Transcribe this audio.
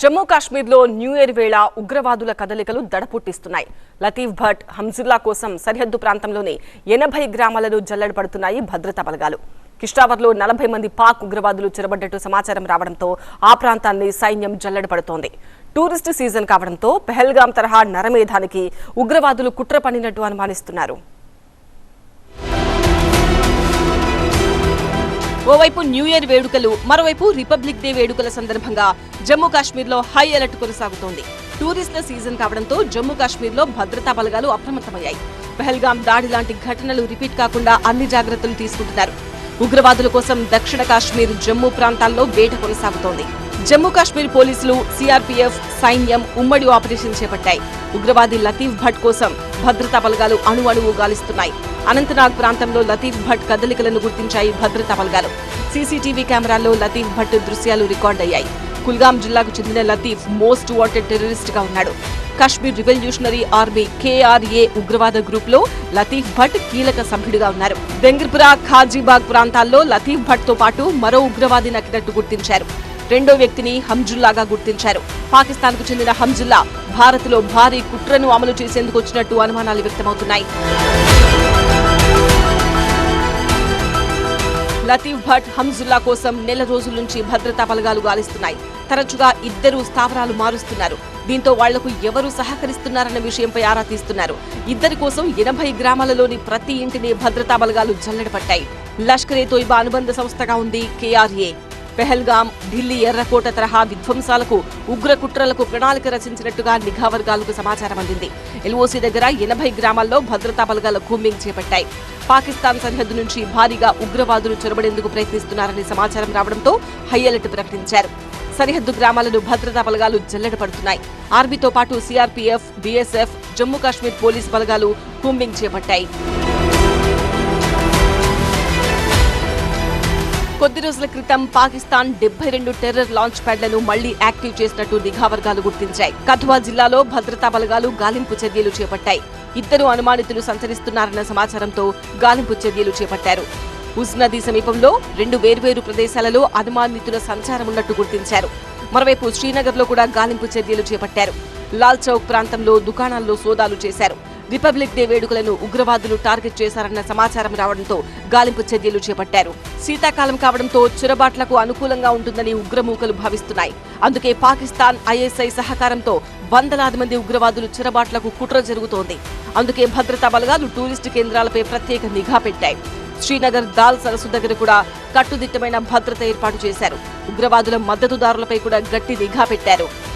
జమ్మూ కాశ్మీర్లో new year వేళ ఉగ్రవాదుల కదలికలు దడపుట్టిస్తున్నాయి. లతీఫ్ భట్ హంజుల్లా కోసం సరిహద్దు ప్రాంతంలోని ఎనభై గ్రామాలను జల్లడపడుతున్నాయి భద్రతా బలగాలు. కిష్టావర్లో నలభై మంది పాక్ ఉగ్రవాదులు చెరబడ్డట్టు సమాచారం రావడంతో ఆ ప్రాంతాన్ని సైన్యం జల్లడపడుతోంది. టూరిస్ట్ సీజన్ కావడంతో పెహల్గాం తరహా నరమేధానికి ఉగ్రవాదులు కుట్ర పన్నినట్టు అనుమానిస్తున్నారు. ఓవైపు న్యూ ఇయర్ వేడుకలు మరోవైపు రిపబ్లిక్ డే వేడుకల సందర్భంగా జమ్మూ కాశ్మీర్లో హై అలర్ట్ కొనసాగుతోంది. టూరిస్టుల సీజన్ కావడంతో జమ్మూ కాశ్మీర్లో భద్రతా బలగాలు అప్రమత్తమయ్యాయి. పెహల్గాం దాడి లాంటి ఘటనలు రిపీట్ కాకుండా అన్ని జాగ్రత్తలు తీసుకుంటున్నారు. ఉగ్రవాదుల కోసం దక్షిణ కాశ్మీర్ జమ్మూ ప్రాంతాల్లో వేట కొనసాగుతోంది. జమ్మూ కాశ్మీర్ పోలీసులు సిఆర్పీఎఫ్ సైన్యం ఉమ్మడి ఆపరేషన్ చేపట్టాయి. ఉగ్రవాది లతీఫ్ భట్ కోసం భద్రతా బలగాలు అణు అణువు గాలిస్తున్నాయి. అనంతనాగ్ ప్రాంతంలో లతీఫ్ భట్ కదలికలను గుర్తించాయి భద్రతా బలగాలు. సీసీటీవీ కెమెరాల్లో లతీఫ్ భట్ దృశ్యాలు రికార్డయ్యాయి కుల్గాం జిల్లాకు చెందిన లతీఫ్ మోస్ట్ వాంటెడ్ టెర్రరిస్ట్గా ఉన్నాడు. కాశ్మీర్ రివల్యూషనరీ ఆర్మీ కేఆర్ఏ ఉగ్రవాద గ్రూప్లో లతీఫ్ భట్ కీలక సభ్యుడిగా ఉన్నారు. బెంగిర్పురా ఖాజీబాగ్ ప్రాంతాల్లో లతీఫ్ భట్తో పాటు మరో ఉగ్రవాది నక్కినట్టు గుర్తించారు. రెండో వ్యక్తిని హంజుల్లాగా గుర్తించారు. పాకిస్తాన్కు చెందిన హంజుల్లా భారత్లో భారీ కుట్రను అమలు చేసేందుకు వచ్చినట్టు అనుమానాలు వ్యక్తమవుతున్నాయి. లతీఫ్ భట్ హంజుల్లా కోసం నెల రోజుల నుంచి భద్రతా బలగాలు గాలిస్తున్నాయి. తరచుగా ఇద్దరు స్థావరాలు మారుస్తున్నారు. దీంతో వాళ్ళకు ఎవరు సహకరిస్తున్నారన్న విషయంపై ఆరా తీస్తున్నారు. ఇద్దరి కోసం ఎనభై గ్రామాలలోని ప్రతి ఇంటిని భద్రతా బలగాలు జల్లెడపట్టాయి లష్కరే తోయిబా అనుబంధ సంస్థగా ఉంది కేఆర్ఏ. పెహల్గాం ఢిల్లీ ఎర్రకోట తరహా విధ్వంసాలకు ఉగ్ర కుట్రలకు ప్రణాళిక రచించినట్టుగా నిఘా వర్గాలకు సమాచారం అందింది. ఎల్ఓసీ దగ్గర ఎనభై గ్రామాల్లో భద్రతా బలగాల కూంబింగ్ చేపట్టాయి. పాకిస్తాన్ సరిహద్దు నుంచి భారీగా ఉగ్రవాదులు చొరబడేందుకు ప్రయత్నిస్తున్నారని సమాచారం రావడంతో హై అలర్ట్ ప్రకటించారు. సరిహద్దు గ్రామాలను భద్రతా బలగాలు జల్లెడ పడుతున్నాయి. ఆర్మీతో పాటు CRPF BSF Jammu Kashmir police బలగాలు కూంబింగ్ చేపట్టాయి. కొద్ది రోజుల క్రితం పాకిస్తాన్ డెబ్బై రెండు టెర్రర్ లాంచ్ ప్యాడ్లను మళ్ళీ యాక్టివ్ చేసినట్టు నిఘా వర్గాలు గుర్తించాయి. కథువా జిల్లాలో భద్రతా బలగాలు గాలింపు చర్యలు చేపట్టాయి. ఇద్దరు అనుమానితులు సంచరిస్తున్నారన్న సమాచారంతో గాలింపు చర్యలు చేపట్టారు. ఉజ్ నది సమీపంలో రెండు వేర్వేరు ప్రదేశాలలో అనుమానితుల సంచారం ఉన్నట్టు గుర్తించారు. మరోవైపు శ్రీనగర్లో కూడా గాలింపు చర్యలు చేపట్టారు. లాల్ చౌక్ ప్రాంతంలో దుకాణాల్లో సోదాలు చేశారు. రిపబ్లిక్ డే వేడుకలను ఉగ్రవాదులు టార్గెట్ చేశారన్న సమాచారం రావడంతో గాలింపు చర్యలు చేపట్టారు. శీతాకాలం కావడంతో చొరబాట్లకు అనుకూలంగా ఉంటుందని ఉగ్రమూకలు భావిస్తున్నాయి. అందుకే పాకిస్తాన్ ఐఎస్ఐ సహకారంతో వందలాది మంది ఉగ్రవాదులు చొరబాట్లకు కుట్ర జరుగుతోంది. అందుకే భద్రతా బలగాలు టూరిస్టు కేంద్రాలపై ప్రత్యేక నిఘా పెట్టాయి. శ్రీనగర్ దాల్ సరస్సు దగ్గర కూడా కట్టుదిట్టమైన భద్రత ఏర్పాటు చేశారు. ఉగ్రవాదుల మద్దతుదారులపై కూడా గట్టి నిఘా పెట్టారు.